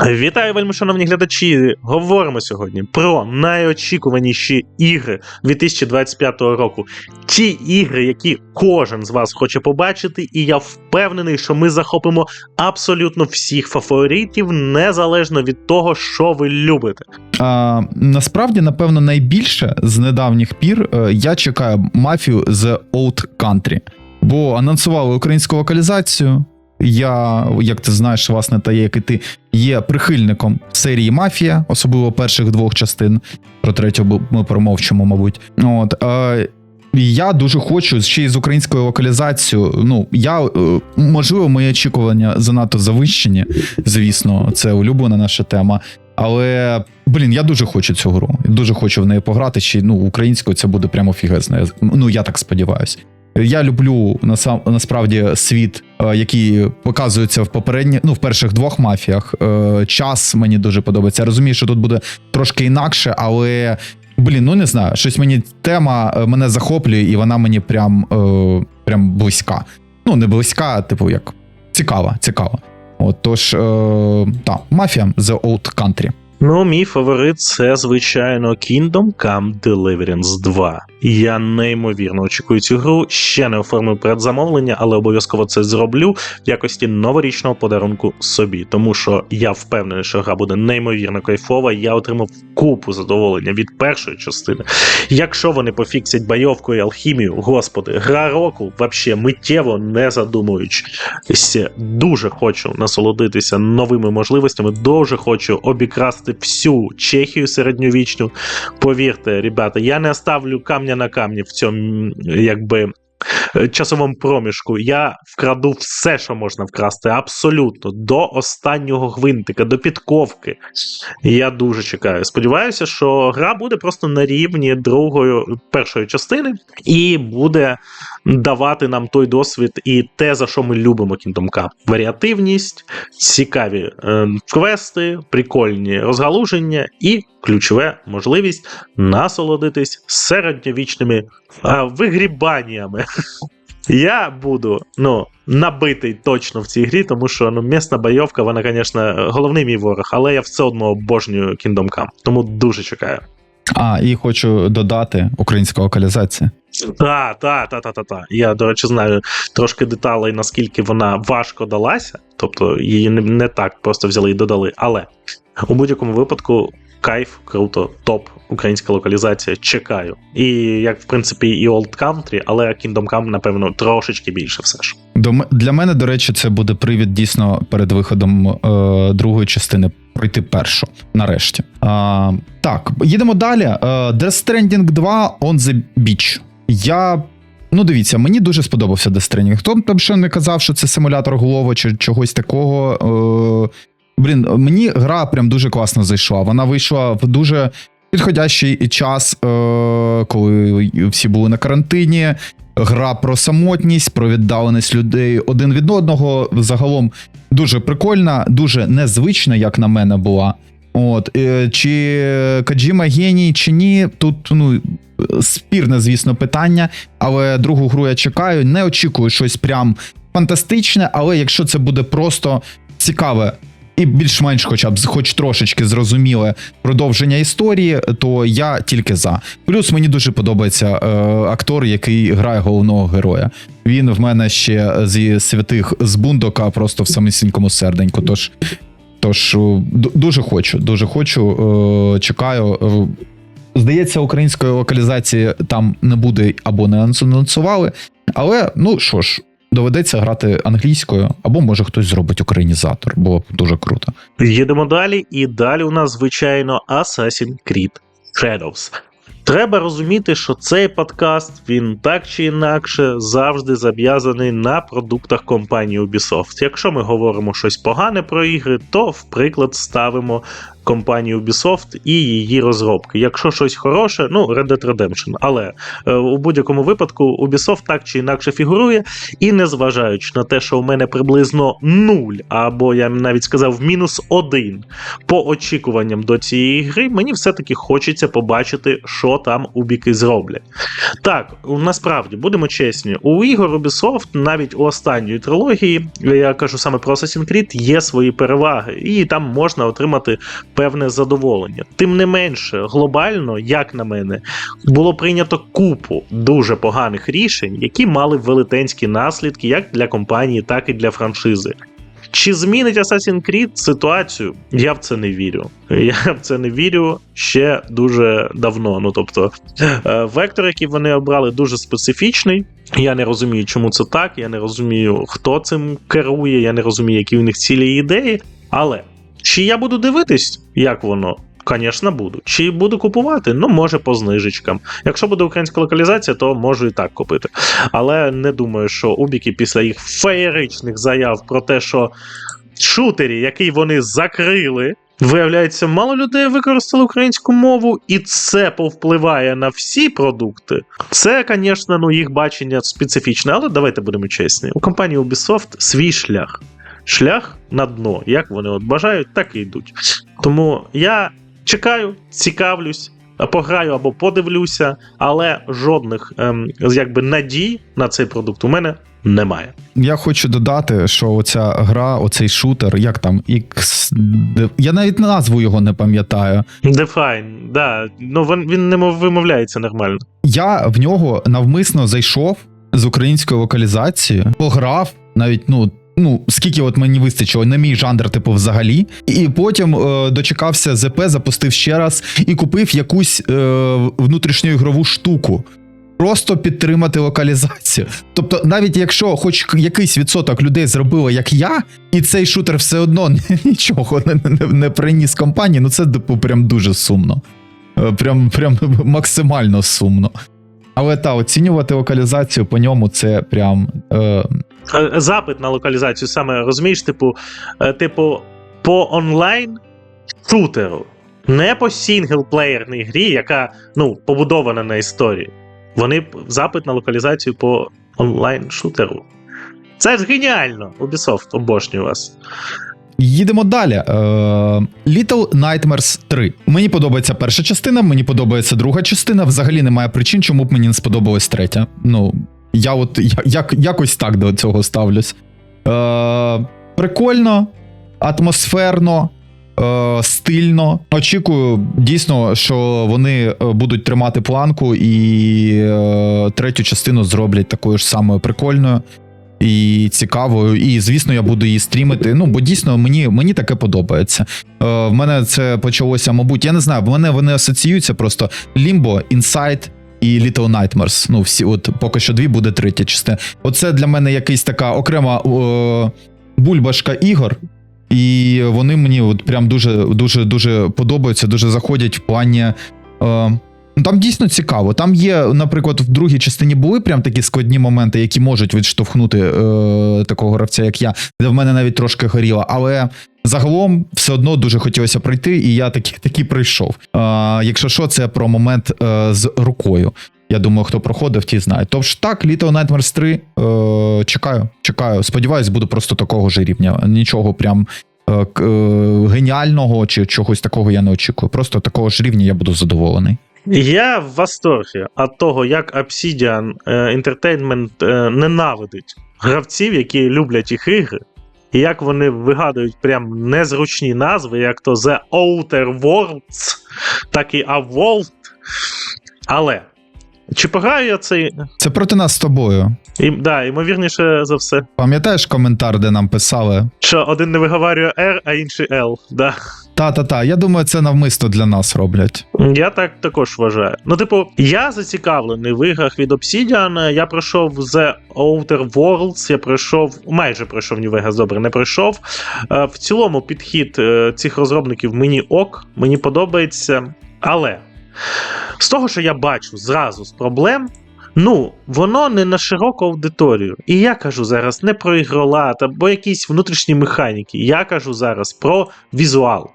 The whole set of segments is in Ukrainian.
Вітаю, вельми шановні глядачі. Говоримо сьогодні про найочікуваніші ігри 2025 року. Ті ігри, які кожен з вас хоче побачити, і я впевнений, що ми захопимо абсолютно всіх фаворитів, незалежно від того, що ви любите. А, насправді, напевно, найбільше з недавніх пір е, я чекаю мафію The Old Country, бо анонсували українську локалізацію. Я, як ти знаєш, власне, та як і ти є прихильником серії Мафія, особливо перших двох частин. Про третю ми промовчимо, мабуть. От, е, я дуже хочу ще й з українською локалізацією. Ну, я е, можливо, мої очікування занадто завищені. Звісно, це улюблена наша тема. Але блін, я дуже хочу цю гру. Дуже хочу в неї пограти. Ще ну, українською це буде прямо фігезно. Ну я так сподіваюся. Я люблю насам, насправді світ, е, який показується в попередні, ну в перших двох мафіях. Е, Час мені дуже подобається. Я розумію, що тут буде трошки інакше, але блін, ну не знаю. Щось мені тема е, мене захоплює, і вона мені прям, прям близька. Ну, не близька, типу, як цікава, цікава. От тож, е, та, мафія The Old Country. Ну, мій фаворит це, звичайно, Kingdom Come Deliverance 2. Я неймовірно очікую цю гру. Ще не оформив предзамовлення, але обов'язково це зроблю в якості новорічного подарунку собі. Тому що я впевнений, що гра буде неймовірно кайфова. Я отримав купу задоволення від першої частини. Якщо вони пофіксять бойовку і алхімію, господи, гра року, вообще миттєво не задумуючись. Дуже хочу насолодитися новими можливостями. Дуже хочу обікрасти всю Чехію середньовічну. Повірте, ребята, я не оставлю камня на камні в цьому, якби. Е, Часовому проміжку я вкраду все, що можна вкрасти, абсолютно до останнього гвинтика, до підковки. Я дуже чекаю. Сподіваюся, що гра буде просто на рівні другої першої частини, і буде давати нам той досвід і те, за що ми любимо Kingdom Come. Варіативність, цікаві е, квести, прикольні розгалуження і ключове можливість насолодитись середньовічними е, вигрібаннями. Я буду ну, набитий точно в цій грі, тому що ну, місна бойовка, вона, звісно, головний мій ворог, але я все одно обожнюю Kingdom Come, тому дуже чекаю. А, і хочу додати українська локалізація. Та, та, та, та, та, та. Я, до речі, знаю трошки деталей, наскільки вона важко далася. Тобто її не так просто взяли і додали. Але у будь-якому випадку кайф, круто, топ, українська локалізація. Чекаю. І як, в принципі, і Old Country, але Kingdom Come, напевно, трошечки більше все ж. Для мене, до речі, це буде привід дійсно перед виходом е, другої частини пройти першу. Нарешті. А, так, їдемо далі. Е, Death Stranding 2 on the Beach. Я. Ну, дивіться, мені дуже сподобався Death Stranding. Хто там ще не казав, що це симулятор голова чи чогось такого. Е, блін, мені гра прям дуже класно зайшла. Вона вийшла в дуже підходящий час, е, коли всі були на карантині. Гра про самотність, про віддаленість людей один від одного. Загалом дуже прикольна, дуже незвична, як на мене була. От е, чи Каджіма геній, чи ні, тут ну спірне, звісно, питання. Але другу гру я чекаю. Не очікую щось прям фантастичне, але якщо це буде просто цікаве і більш-менш, хоча б хоч трошечки зрозуміле продовження історії, то я тільки за. Плюс мені дуже подобається е, актор, який грає головного героя. Він в мене ще зі святих з бундока, просто в самісінькому серденьку. Тож, тож е, дуже хочу, дуже хочу. Е, чекаю. Е, Здається, української локалізації там не буде або не анонсували. Але ну що ж, доведеться грати англійською, або може хтось зробить українізатор. Було дуже круто. Їдемо далі, і далі у нас, звичайно, Assassin's Creed Shadows. Треба розуміти, що цей подкаст він так чи інакше завжди зав'язаний на продуктах компанії Ubisoft. Якщо ми говоримо щось погане про ігри, то в приклад ставимо компанії Ubisoft і її розробки. Якщо щось хороше, ну Red Dead Redemption. Але е, у будь-якому випадку Ubisoft так чи інакше фігурує, і незважаючи на те, що у мене приблизно нуль, або я навіть сказав мінус один по очікуванням до цієї гри, мені все-таки хочеться побачити, що там убіки зроблять. Так, насправді будемо чесні, у ігор Ubisoft навіть у останньої трилогії, я кажу саме про Assassin's Creed, є свої переваги, і там можна отримати певне задоволення. Тим не менше, глобально, як на мене, було прийнято купу дуже поганих рішень, які мали велетенські наслідки як для компанії, так і для франшизи. Чи змінить Assassin's Creed ситуацію? Я в це не вірю. Я в це не вірю ще дуже давно. Ну тобто, е, вектор, який вони обрали, дуже специфічний. Я не розумію, чому це так. Я не розумію, хто цим керує, я не розумію, які у них цілі ідеї. Але чи я буду дивитись, як воно? Звісно, буду. Чи буду купувати? Ну, може, по знижечкам. Якщо буде українська локалізація, то можу і так купити. Але не думаю, що Убіки після їх феєричних заяв про те, що шутері, який вони закрили. Виявляється, мало людей використали українську мову, і це повпливає на всі продукти. Це, звісно, ну, їх бачення специфічне, але давайте будемо чесні. У компанії Ubisoft свій шлях. Шлях на дно. Як вони от бажають, так і йдуть. Тому я чекаю, цікавлюсь, пограю або подивлюся, але жодних ем, якби надій на цей продукт у мене немає. Я хочу додати, що оця гра, оцей шутер, як там X... Я навіть назву його не пам'ятаю. Define, да. Ну він, він не вимовляється нормально. Я в нього навмисно зайшов з українською локалізацією, пограв навіть, ну. Ну, скільки от мені вистачило, не мій жанр, типу, взагалі. І потім е, дочекався ЗП, запустив ще раз і купив якусь е, внутрішню ігрову штуку. Просто підтримати локалізацію. Тобто, навіть якщо хоч якийсь відсоток людей зробило, як я, і цей шутер все одно нічого не, не, не приніс компанії, ну це типу прям дуже сумно. Е, Прям, прям максимально сумно. Але та, оцінювати локалізацію по ньому це прям. Е, Запит на локалізацію саме розумієш, типу, е, типу, по онлайн шутеру, не по сінглплеєрній грі, яка ну, побудована на історії. Вони запит на локалізацію по онлайн шутеру. Це ж геніально! Ubisoft, обожнюю вас. Їдемо далі. Е, Little Nightmares 3. Мені подобається перша частина, мені подобається друга частина. Взагалі немає причин, чому б мені не сподобалась третя. Ну, я от як, якось так до цього ставлюсь. Е, прикольно, атмосферно, е, стильно. Очікую дійсно, що вони е, будуть тримати планку і е, третю частину зроблять такою ж самою прикольною і цікавою. І звісно, я буду її стрімити. Ну, бо дійсно мені, мені таке подобається. Е, в мене це почалося, мабуть, я не знаю, в мене вони асоціюються просто Limbo, Inside і Little Nightmares. Ну, всі, от поки що дві буде третя частина. Оце для мене якась така окрема е, бульбашка ігор. І вони мені от прям дуже дуже дуже подобаються, дуже заходять в плані. Е, там дійсно цікаво. Там є, наприклад, в другій частині були прям такі складні моменти, які можуть відштовхнути е, такого гравця, як я, де в мене навіть трошки горіло. Але загалом все одно дуже хотілося пройти, і я таки, таки прийшов. Е, якщо що, це про момент е, з рукою. Я думаю, хто проходив, ті знають. Тож так, Little Nightmares 3 е, чекаю, чекаю. Сподіваюсь, буду просто такого ж рівня. Нічого прям е, е, геніального чи чогось такого я не очікую. Просто такого ж рівня я буду задоволений. Я в восторгі від того, як Obsidian е, Entertainment е, ненавидить гравців, які люблять їх ігри, і як вони вигадують прям незручні назви, як то The Outer Worlds, так і Avolt. Але чи пограю я цей. Це проти нас з тобою. І, да, ймовірніше за все, Пам'ятаєш коментар, де нам писали? що один не виговарює R, а інший L. Да. Та-та-та, я думаю, це навмисно для нас роблять. Я так також вважаю. Ну, типу, я зацікавлений в іграх від Obsidian. Я пройшов The Outer Worlds, я пройшов, майже пройшов New Vegas, добре, не пройшов. Е, В цілому підхід е, цих розробників мені ок, мені подобається. Але з того, що я бачу зразу з проблем. Ну, воно не на широку аудиторію. І я кажу зараз не про ігролад або якісь внутрішні механіки. Я кажу зараз про візуал.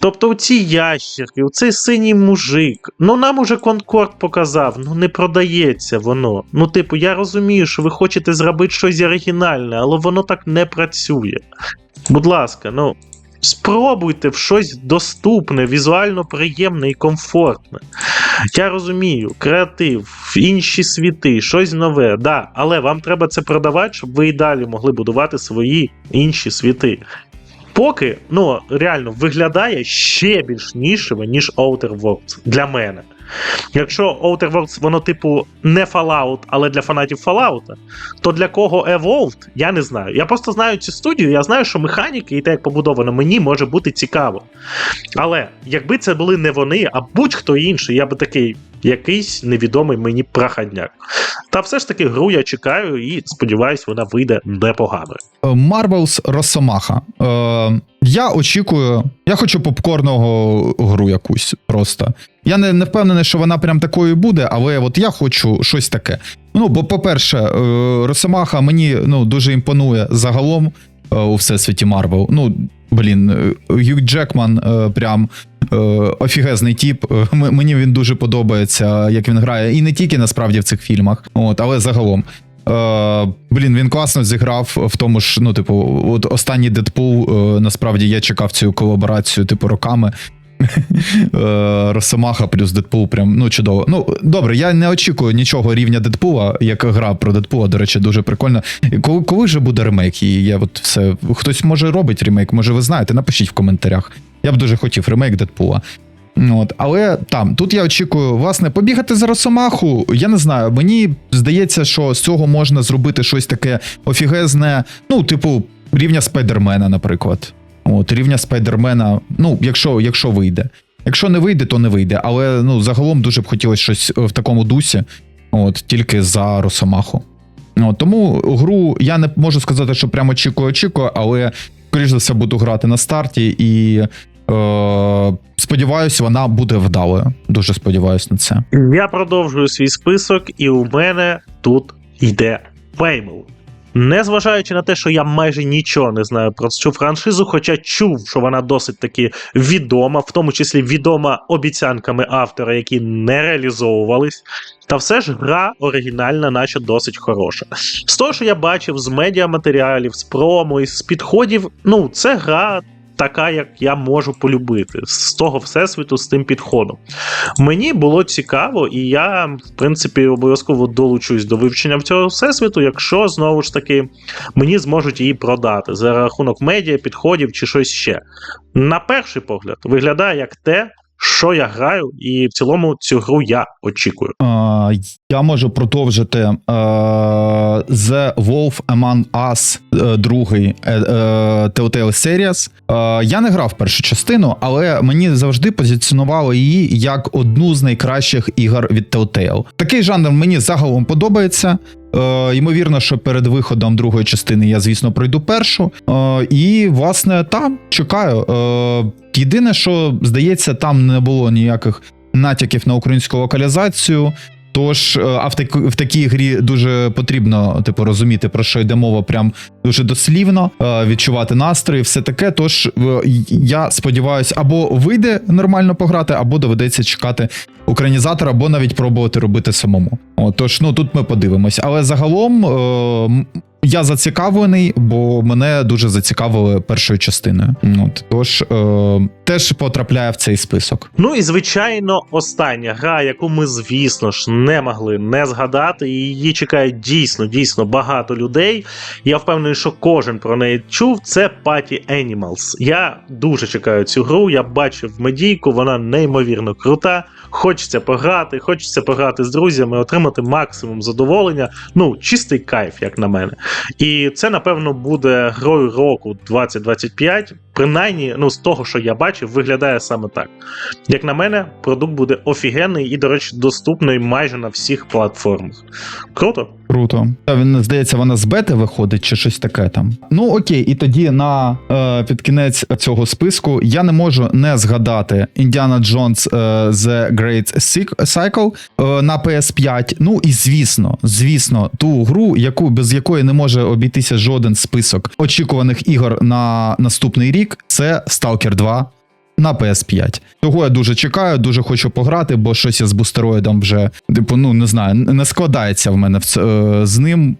Тобто ці ящерки, цей синій мужик. Ну нам уже Конкорд показав, ну не продається воно. Ну, типу, я розумію, що ви хочете зробити щось оригінальне, але воно так не працює. Будь ласка, ну. Спробуйте в щось доступне, візуально приємне і комфортне. Я розумію, креатив, інші світи, щось нове, да, але вам треба це продавати, щоб ви і далі могли будувати свої інші світи. Поки ну реально виглядає ще більш нішево, ніж Outer Worlds для мене. Якщо Outer воно типу не Fallout, але для фанатів Fallout, то для кого Evolved, я не знаю. Я просто знаю цю студію, я знаю, що механіки і те, як побудовано, мені може бути цікаво. Але якби це були не вони, а будь-хто інший, я би такий якийсь невідомий мені проходняк. Та все ж таки гру я чекаю і сподіваюсь, вона вийде непогано. Е, Marvel's Росомаха. Е, я очікую, я хочу попкорного гру якусь просто. Я не, не впевнений, що вона прям такою буде, але от я хочу щось таке. Ну, бо, по-перше, е, Росомаха мені ну, дуже імпонує загалом е, у всесвіті Марвел. Ну, блін, Юк Джекман е, прям. е, Офігезний тіп. Е, Мені він дуже подобається, як він грає, і не тільки насправді в цих фільмах, от, але загалом. Е, блін, він класно зіграв в тому ж, ну, типу, от останній Дедпул, е, насправді я чекав цю колаборацію, типу, роками. Е, Росомаха плюс Дедпул, прям ну чудово. Ну добре, я не очікую нічого рівня Дедпула, як гра про Дедпула, до речі, дуже прикольно. Коли, коли же буде ремейк? І я от все. Хтось може робить ремейк, може ви знаєте, напишіть в коментарях. Я б дуже хотів ремейк Дедпула. От, але там, тут я очікую, власне, побігати за Росомаху. Я не знаю, мені здається, що з цього можна зробити щось таке офігезне, ну, типу, рівня Спайдермена, наприклад. От, рівня Спайдермена, ну, якщо, якщо вийде. Якщо не вийде, то не вийде. Але ну, загалом дуже б хотілося щось в такому дусі, от, тільки за Росомаху. От, тому гру я не можу сказати, що прямо очікую, очікую, але, скоріш за все, буду грати на старті і. Е, сподіваюсь, вона буде вдалою. Дуже сподіваюсь на це. Я продовжую свій список, і у мене тут йде Fable. Незважаючи на те, що я майже нічого не знаю про цю франшизу, хоча чув, що вона досить таки відома, в тому числі відома обіцянками автора, які не реалізовувались. Та все ж гра оригінальна, наче досить хороша. З того, що я бачив з медіаматеріалів, з промо з підходів, ну, це гра така, як я можу полюбити, з того всесвіту, з тим підходом. Мені було цікаво, і я, в принципі, обов'язково долучусь до вивчення цього всесвіту, якщо знову ж таки мені зможуть її продати за рахунок медіа, підходів чи щось ще. На перший погляд, виглядає як те, що я граю, і в цілому цю гру я очікую. Е, я можу продовжити е, The Wolf Among Us, е, другий е, Telltale Series. Е, я не грав першу частину, але мені завжди позиціонували її як одну з найкращих ігор від Telltale. Такий жанр мені загалом подобається. Е, ймовірно, що перед виходом другої частини я, звісно, пройду першу. Е, і, власне, там чекаю. Е, єдине, що здається, там не було ніяких натяків на українську локалізацію. Тож, е, а в, так, в такій грі дуже потрібно типу розуміти про що йде мова, прям дуже дослівно, е, відчувати настрої, все таке. Тож я сподіваюся, або вийде нормально пограти, або доведеться чекати українізатора, або навіть пробувати робити самому. О, тож, ну тут ми подивимось. Але загалом е, я зацікавлений, бо мене дуже зацікавили першою частиною. От, тож е, теж потрапляє в цей список. Ну і звичайно, остання гра, яку ми, звісно ж, не могли не згадати, і її чекає дійсно, дійсно багато людей. Я впевнений, що кожен про неї чув. Це Party Animals. Я дуже чекаю цю гру. Я бачив медійку, вона неймовірно крута. Хочеться пограти, хочеться пограти з друзями, отримати максимум задоволення. Ну, чистий кайф, як на мене. І це, напевно, буде грою року 2025. Принаймні, ну, з того, що я бачив, виглядає саме так. Як на мене, продукт буде офігенний і, до речі, доступний майже на всіх платформах. Круто? Круто. Та він здається, вона з бети виходить чи щось таке там. Ну окей, і тоді на е, під кінець цього списку я не можу не згадати Індіана Джонс е, The Great Cycle е, на PS5. Ну і звісно, звісно, ту гру, яку без якої не може обійтися жоден список очікуваних ігор на наступний рік. Це Stalker 2. на PS5. Того я дуже чекаю, дуже хочу пограти, бо щось я з бустероїдом вже, типу, ну не знаю, не складається в мене е, з ним.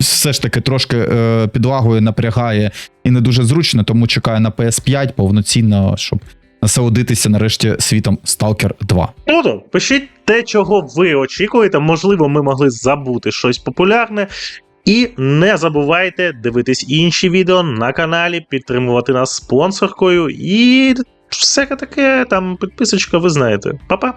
Все ж таки трошки е, підлагою напрягає і не дуже зручно, тому чекаю на PS5 повноцінно, щоб насолодитися нарешті світом Stalker 2. Круто, пишіть те, чого ви очікуєте. Можливо, ми могли забути щось популярне. І не забувайте дивитись інші відео на каналі, підтримувати нас спонсоркою і всяке таке, там підписочка, ви знаєте. Па-па!